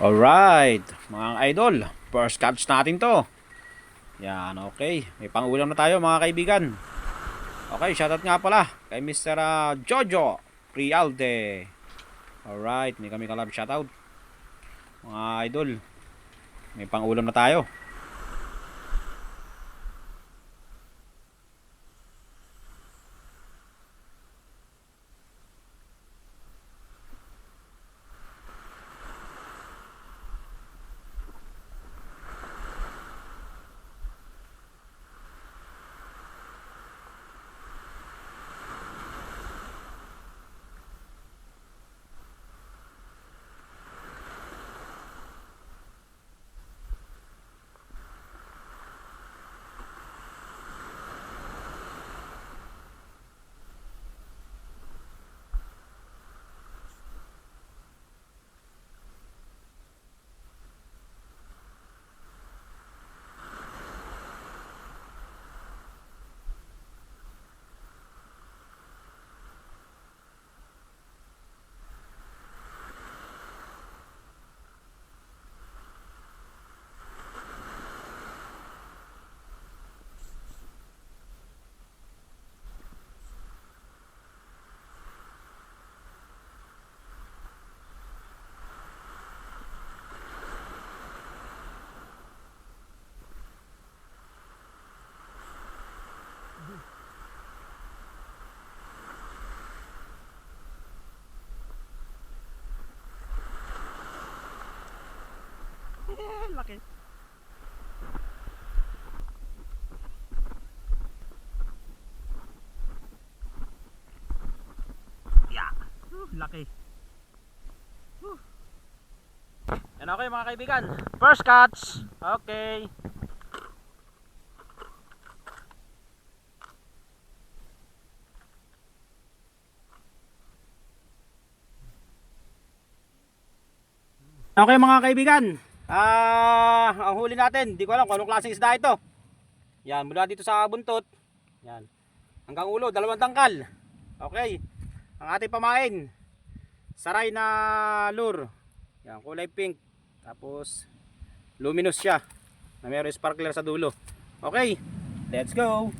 Alright, mga idol, first catch natin to. Yan, okay. May pangulam na tayo mga kaibigan. Okay, shoutout nga pala kay Mr. ah, Jojo Prialde. Alright, may kami kalab shoutout. Mga idol, may pangulam na tayo. Laki. Yeah. Uh, laki. Uh. Yan okay mga kaibigan. First catch. Okay. Okay mga kaibigan. Ah, ang huli natin, di ko alam kung anong klaseng isda ito. Yan, mula dito sa buntot. Yan. Hanggang ulo, dalawang tangkal. Okay. Ang ating pamain. Saray na lure. Yan, kulay pink. Tapos luminous siya na mayroong sparkler sa dulo. Okay, let's go.